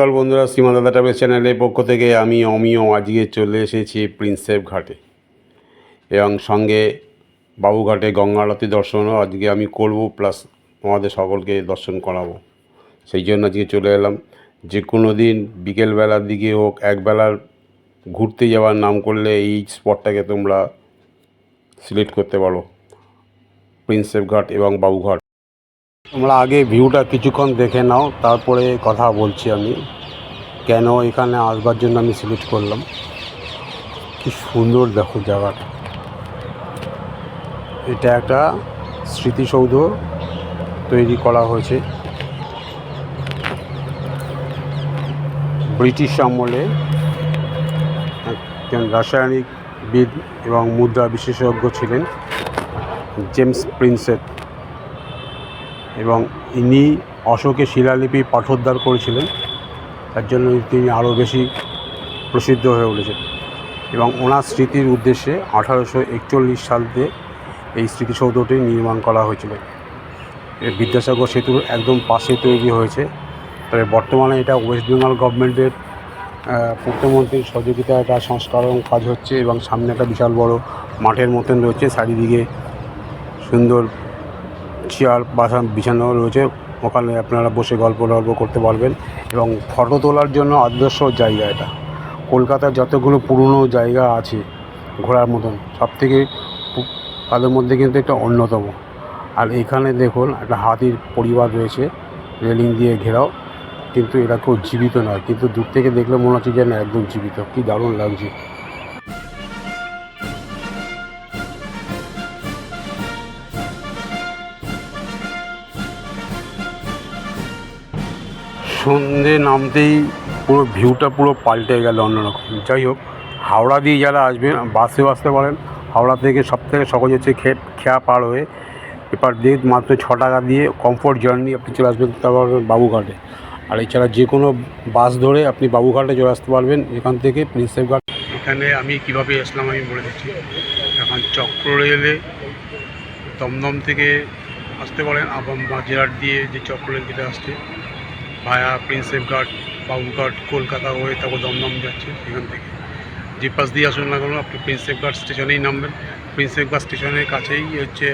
নমস্কার বন্ধুরা সীমা দাদা ট্রাভেল চ্যানেলের পক্ষ থেকে আমি অমিয় আজকে চলে এসেছি প্রিন্সেপ ঘাটে। এবং সঙ্গে বাবুঘাটে গঙ্গা আরতি দর্শনও আজকে আমি করব, প্লাস আমাদের সকলকে দর্শন করাবো। সেই জন্য আজকে চলে এলাম। যে কোনো দিন বিকেলবেলার দিকে হোক, একবেলার ঘুরতে যাওয়ার নাম করলে এই স্পটটাকে তোমরা সিলেক্ট করতে পারো। প্রিন্সেপ ঘাট এবং বাবুঘাট তোমরা আগে ভিউটা কিছুক্ষণ দেখে নাও, তারপরে কথা বলছি আমি। কেন এখানে আসবার জন্য আমি সিলেক্ট করলাম? কি সুন্দর দেখো জায়গাটা। এটা একটা স্মৃতিসৌধ তৈরি করা হয়েছে। ব্রিটিশ আমলে একজন রাসায়নিকবিদ এবং মুদ্রা বিশেষজ্ঞ ছিলেন, জেমস প্রিন্সেপ এবং ইনি অশোকের শিলালিপি পাঠোদ্ধার করেছিলেন। তার জন্য তিনি আরও বেশি প্রসিদ্ধ হয়ে উঠেছেন। এবং ওনার স্মৃতির উদ্দেশ্যে আঠারোশো একচল্লিশ সালতে এই স্মৃতিসৌধটি নির্মাণ করা হয়েছিল। বিদ্যাসাগর সেতুর একদম পাশে তৈরি হয়েছে। তবে বর্তমানে এটা ওয়েস্ট বেঙ্গল গভর্নমেন্টের পূর্তমন্ত্রীর সহযোগিতায় একটা সংস্কারণ কাজ হচ্ছে এবং সামনে একটা বিশাল বড় মাঠের মতন রয়েছে। চারিদিকে সুন্দর চেয়ার বাসা বিছানো রয়েছে। ওখানে আপনারা বসে গল্প টল্প করতে পারবেন এবং ফটো তোলার জন্য আদর্শ জায়গা এটা। কলকাতার যতগুলো পুরনো জায়গা আছে ঘোরার মতন সব থেকে তাদের মধ্যে কিন্তু একটা অন্যতম। আর এখানে দেখুন একটা হাতির পরিবার রয়েছে, রেলিং দিয়ে ঘেরাও। কিন্তু এরা কেউ জীবিত নয়, কিন্তু দূর থেকে দেখলে মনে হচ্ছে যেন একদম জীবিত। কী দারুণ লাগছে। সন্ধে নামতেই পুরো ভিউটা পুরো পাল্টে গেল অন্যরকম। যাই হোক, হাওড়া দিয়ে যারা আসবেন বাসেও আসতে পারেন, হাওড়া থেকে সব থেকে সহজ হচ্ছে খেপ খেয়া পার হয়ে এবার দিয়ে মাত্র ছ টাকা দিয়ে কমফোর্ট জার্নি আপনি চলে আসবেন তারপর বাবুঘাটে। আর এছাড়া যে কোনো বাস ধরে আপনি বাবুঘাটে চলে আসতে পারবেন, এখান থেকে প্রিন্সেপ ঘাট এখানে আমি কীভাবে আসলাম আমি বলে দিচ্ছি। এখন চক্র রেলে দমদম থেকে আসতে পারেন আবার মাঝেরহাট দিয়ে যে চক্র রেল যেটা আসছে। ভায়া প্রিন্সেপ ঘাট বাবুঘাট কলকাতা হয়ে তারপর দমদম যাচ্ছে সেখান থেকে। যে পাশ দিয়ে আসুন না কেন, আপনি প্রিন্সেপ ঘাট স্টেশনেই নামবেন। প্রিন্সেপ ঘাট স্টেশনের কাছেই হচ্ছে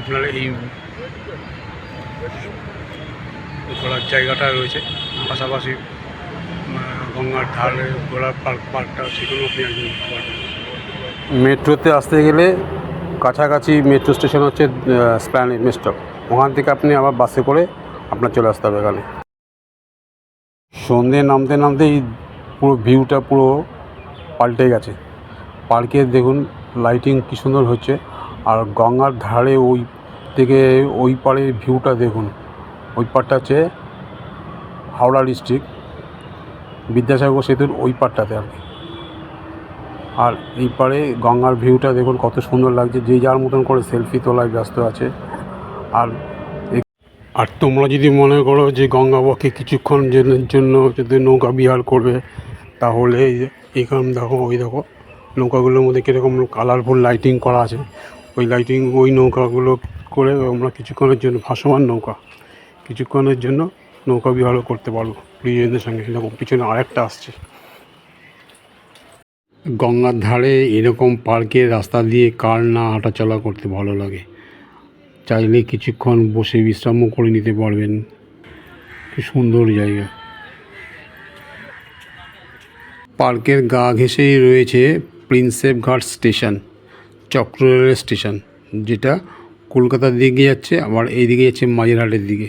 আপনার এই ঘোরার জায়গাটা রয়েছে। পাশাপাশি গঙ্গার ধারে ঘোরার পার্ক, পার্কটা সেখানেও আপনি একজন মেট্রোতে আসতে গেলে কাছাকাছি মেট্রো স্টেশন হচ্ছে স্প্যানিশ মেস্টপ ওখান থেকে আপনি আবার বাসে করে আপনার চলে আসতে হবে এখানে। সন্ধে নামতে নামতেই পুরো ভিউটা পুরো পাল্টে গেছে। পার্কে দেখুন লাইটিং কী সুন্দর হচ্ছে। আর গঙ্গার ধারে ওই থেকে ওই পাড়ের ভিউটা দেখুন। ওই পাড়টা হচ্ছে হাওড়া ডিস্ট্রিক্ট বিদ্যাসাগর সেতুর ওই পাড়টাতে আর কি। আর এই পারে গঙ্গার ভিউটা দেখুন কত সুন্দর লাগছে। যে যার মতন করে সেলফি তোলায় ব্যস্ত আছে। আর আর তোমরা যদি মনে করো যে গঙ্গা বক্ষে কিছুক্ষণ জন্য- যদি নৌকা বিহার করবে, তাহলে এখানে দেখো, ওই দেখো, নৌকাগুলোর মধ্যে কীরকম কালারফুল লাইটিং করা আছে। ওই লাইটিং ওই নৌকাগুলো করে আমরা কিছুক্ষণের জন্য ভাসমান নৌকা, কিছুক্ষণের জন্য নৌকা বিহারও করতে পারব প্রিয়জনদের সঙ্গে। এরকম পিছনে আরেকটা আসছে। গঙ্গার ধারে এরকম পার্কের রাস্তা দিয়ে কার না হাঁটাচলা করতে ভালো লাগে? চাইলে কিছুক্ষণ বসে বিশ্রামও করে নিতে পারবেন। কি সুন্দর জায়গা। পার্কের গা ঘেঁষেই রয়েছে প্রিন্সেপ ঘাট স্টেশন, চক্র রেল স্টেশন, যেটা কলকাতার দিকে যাচ্ছে, আবার এইদিকে যাচ্ছে মাঝেরহাটের দিকে।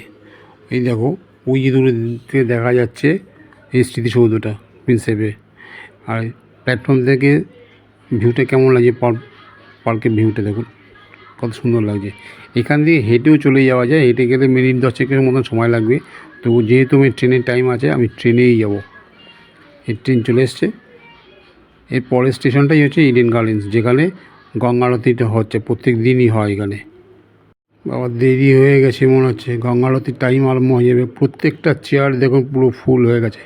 এই দেখো, ওই যে দূরে থেকে দেখা যাচ্ছে এই স্মৃতিসৌধটা প্রিন্সেপে। আর প্ল্যাটফর্ম থেকে ভিউটা কেমন লাগছে পার্ক, পার্কের ভিউটা দেখুন। কত সুন্দর লাগছে। এখান দিয়ে হেঁটেও চলে যাওয়া যায়। হেঁটে গেলে মিনিট দশেকের মতন সময় লাগবে। তবু যেহেতু আমি ট্রেনের টাইম আছে, আমি ট্রেনেই যাব। এই ট্রেন চলে এসছে। এর পরের স্টেশনটাই হচ্ছে ইডেন গার্ডেন্স যেখানে গঙ্গা আরতিটা হচ্ছে, প্রত্যেক দিনই হয় এখানে। বাবা, দেরি হয়ে গেছে মনে হচ্ছে। গঙ্গা আরতির টাইম আরম্ভ হয়ে যাবে। প্রত্যেকটা চেয়ার দেখুন, পুরো ফুল হয়ে গেছে।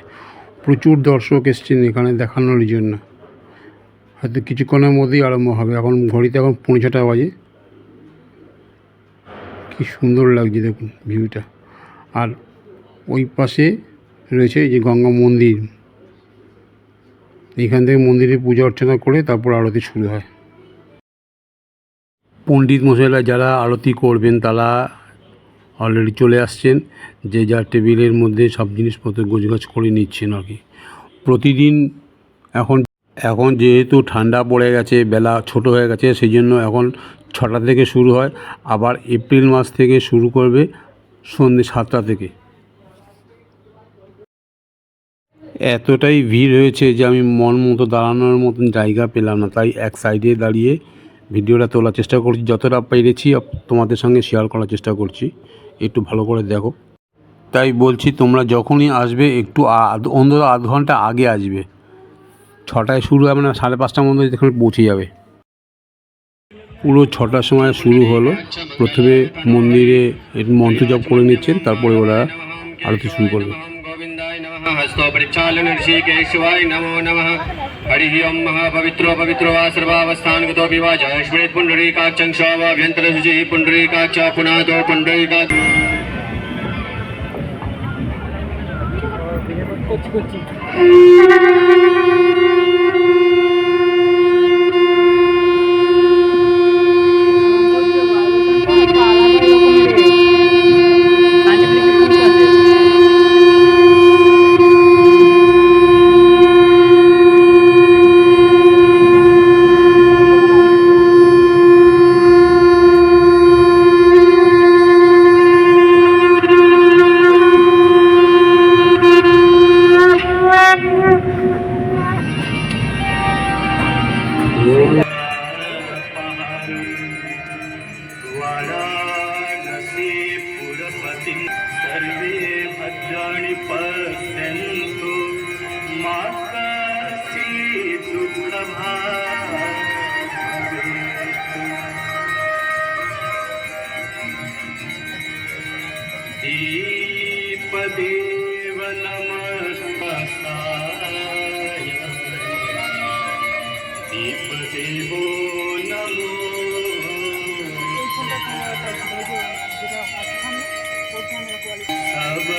প্রচুর দর্শক এসছেন এখানে দেখানোর জন্য। হয়তো কিছুক্ষণের মধ্যেই আরম্ভ হবে। এখন ঘড়িতে এখন পৌনে ছটা বাজে। কি সুন্দর লাগছে দেখুন ভিউটা। আর ওই পাশে রয়েছে যে গঙ্গা মন্দির। এইখান থেকে মন্দিরে পূজা অর্চনা করে তারপর আরতি শুরু হয়। পণ্ডিত মশাইরা যারা আরতি করবেন তারা অলরেডি চলে আসছেন, যে যার টেবিলের মধ্যে সব জিনিসপত্র গোছগাছ করে নিচ্ছেন আর কি। প্রতিদিন এখন এখন যেহেতু ঠান্ডা পড়ে গেছে, বেলা ছোট হয়ে গেছে, সেই জন্য এখন ছটা থেকে শুরু হয়, আবার এপ্রিল মাস থেকে শুরু করবে সন্ধ্যে সাতটা থেকে। এতটাই ভিড় হয়েছে যে আমি মন মতো দাঁড়ানোর মতন জায়গা পেলাম না। তাই এক সাইডে দাঁড়িয়ে ভিডিওটা তোলার চেষ্টা করছি। যতটা পেরেছি তোমাদের সঙ্গে শেয়ার করার চেষ্টা করছি। একটু ভালো করে দেখো। তাই বলছি, তোমরা যখনই আসবে, একটু অন্তত আধ ঘণ্টা আগে আসবে। ছটায় শুরু হবে না, সাড়ে পাঁচটার মধ্যে এখানে পৌঁছে যাবে। পুরো ছটার সময় শুরু হলো প্রথমে মন্দিরে একটু মন্ত্র জপ করে নিচ্ছেন তারপরে ওরা আরতি শুরু করবে गोविन्दाय नमः हस्तो परिचालन ऋषिकेशवाय नमो नमः हरिः ओं महापवित्रो पवित्रो वा सर्वावस्थानगतोऽपि वा जय स्मृत् पुण्डरीकाक्षं शोभाभ्यन्तरशुचिः Pundarikaksha पुनातो Pundarikaksha Varanasi Yeah.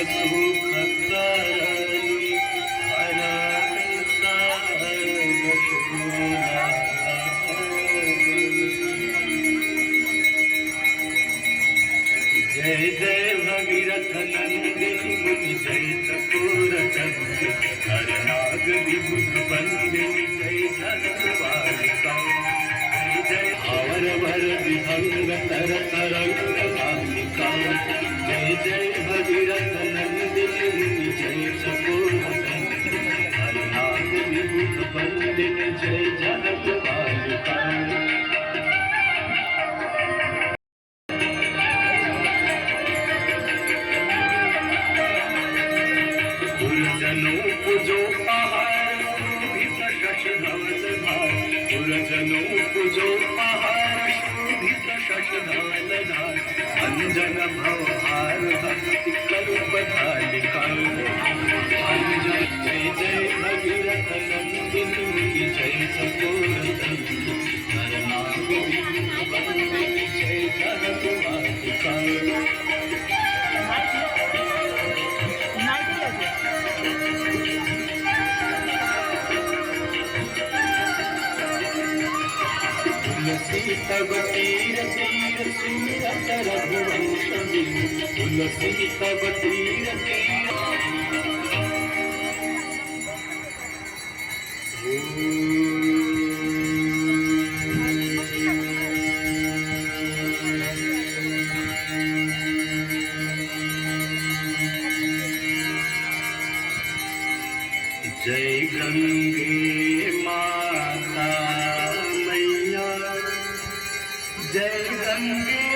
God's group. तुलसी तब तीर तीर सूरत रघुवंश बिनु तुलसी तब तीर तीर जय गंगे माता Música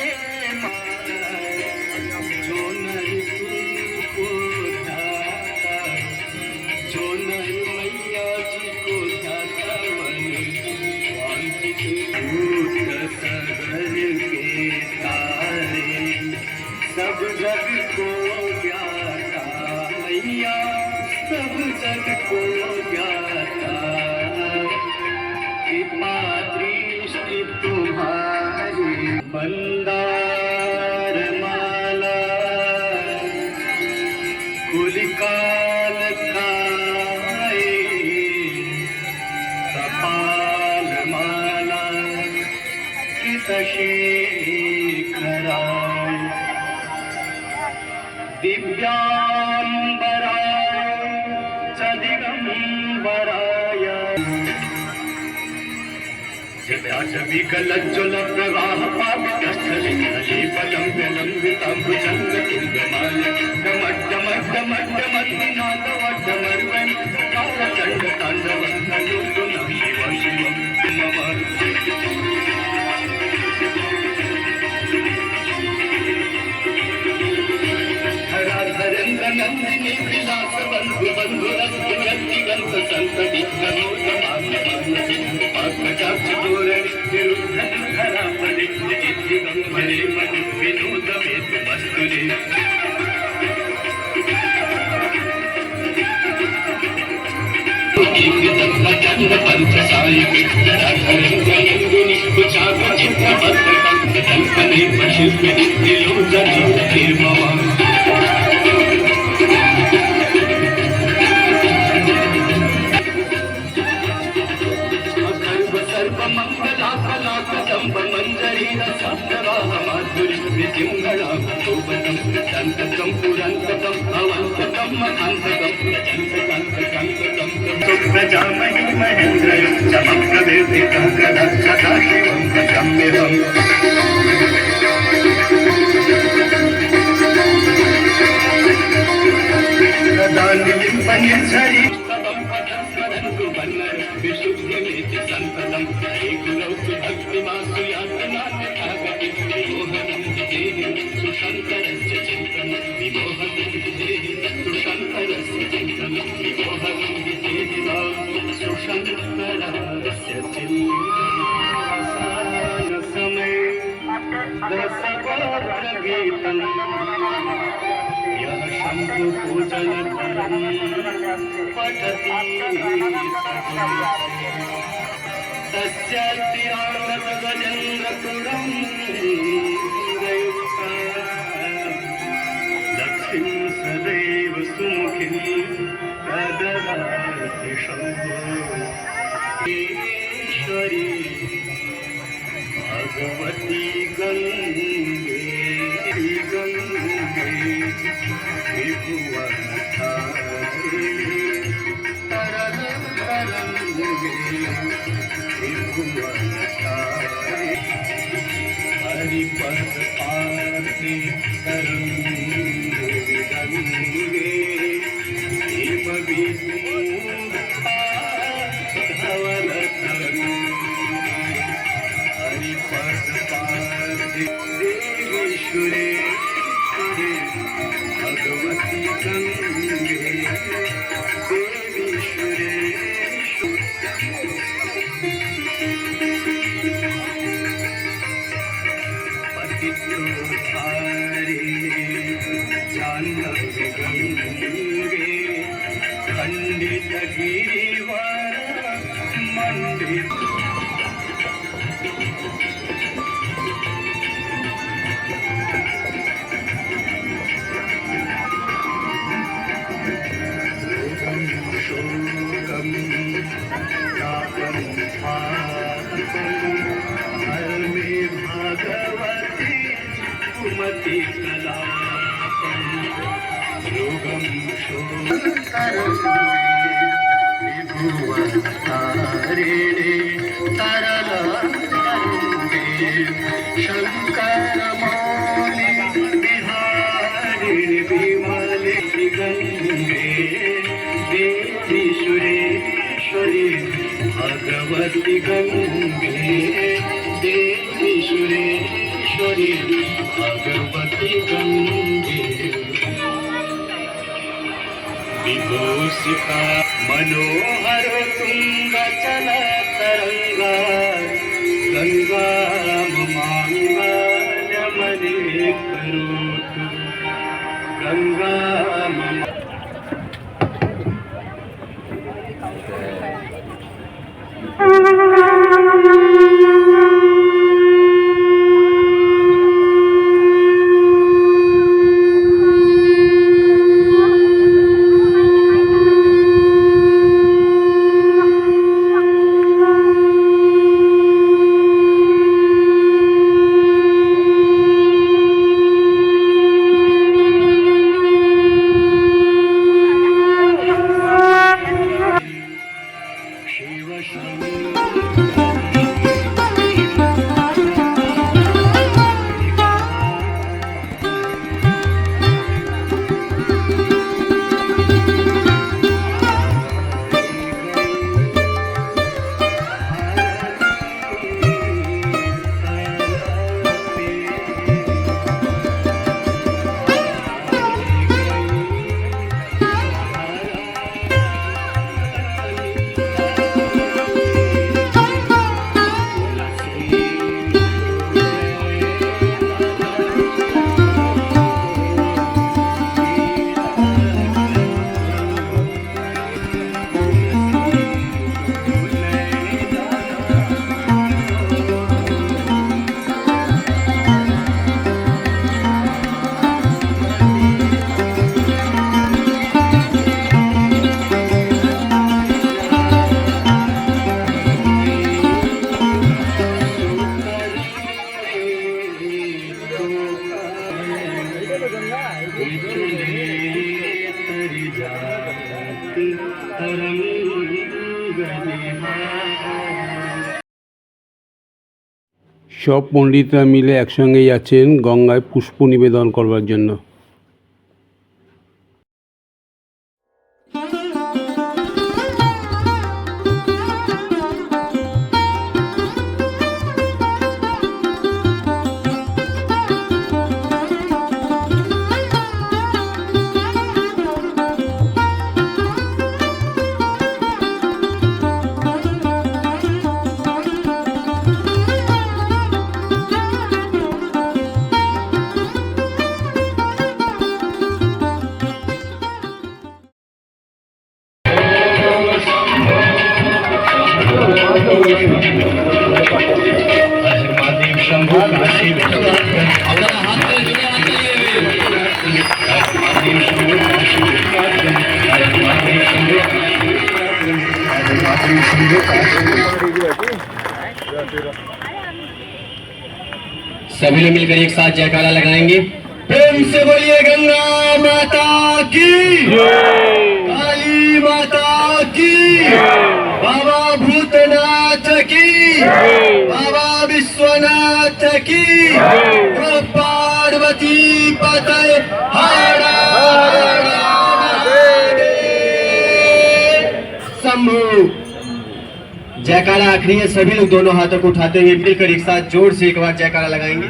मंदार माला कुलिकाल खाए कपाल माला की तशी खरा दिव्यांबरा दिगंबराय जगाच्या विकलज्जुल प्रवाह पाप పదం వెనం వితం భుజంగ తుంగమాల డమడ్డ మడ్డ మడ్డ మద్దినా चिद्दिगम्बरे मणि विनोदमेतु वस्तुरे चंद पंच सायक धरंगयंगुनि कुचाक सुप्रजामहि महेन्द्र चमक्रवेदिकं गदं सदाशिवं भजम्यहम् दानिलिं पन्यझरि அங்கு பூஜன தஸ்யாத்திரானதஜந்திரபுரம் हरिपद पार्थे तरङ्गे गङ्गे हिम धवल तरङ्गे हरिपद पार्थे देवेश्वरे ಗಿರಿವರ ಮಂಡಿ ভগবতী গঙ্গে দেবী সুরেশ্বরী ভগবতী গঙ্গে বিভূষিতা মনোহর তুঙ্গ চল তরঙ্গ গঙ্গা সব পণ্ডিতরা মিলে একসঙ্গে যাচ্ছেন গঙ্গায় পুষ্প নিবেদন করবার জন্য। सभी लोग मिलकर एक साथ जयकारा लगाएँगे। प्रेम से बोलिए गंगा माता की काली माता की बाबा भूतनाथ की बाबा विश्वनाथ की पार्वती पतय हरा शंभू। जयकारा आखिरी है सभी लोग दोनों हाथों को उठाते हुए मिलकर एक साथ ज़ोर से एक बार जयकारा लगाएँगे।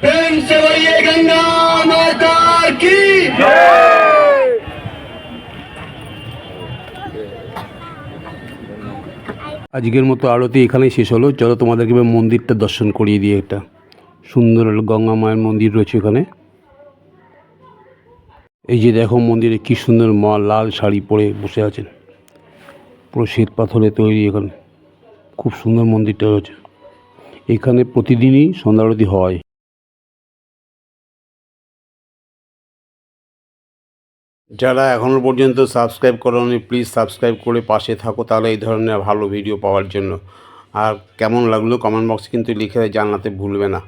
प्रेम से बोलिए गंगा माता की। আজকের মতো আরতি এখানেই শেষ হলো। চলো তোমাদেরকে মন্দিরটা দর্শন করিয়ে দিই এটা সুন্দর গঙ্গা মায়ের মন্দির রয়েছে এখানে। এই যে দেখো মন্দিরে কী সুন্দর মা লাল শাড়ি পরে বসে আছেন। পুরো শ্বেত পাথরে তৈরি এখানে। খুব সুন্দর মন্দিরটা রয়েছে। এখানে প্রতিদিনই সন্ধ্যা আরতি হয়। যারা এখনও পর্যন্ত সাবস্ক্রাইব করোনি প্লিজ সাবস্ক্রাইব করে পাশে থাকো, তাহলে এই ধরনের ভালো ভিডিও পাওয়ার জন্য। আর কেমন লাগল কমেন্ট বক্সে কিন্তু লিখে জানাতে ভুলবে না।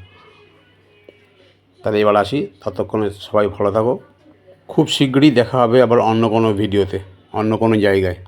তাহলে এবার আসি, ততক্ষণে সবাই ভালো থাকো। খুব শীঘ্রই দেখা হবে আবার অন্য কোনো ভিডিওতে অন্য কোনো জায়গায়।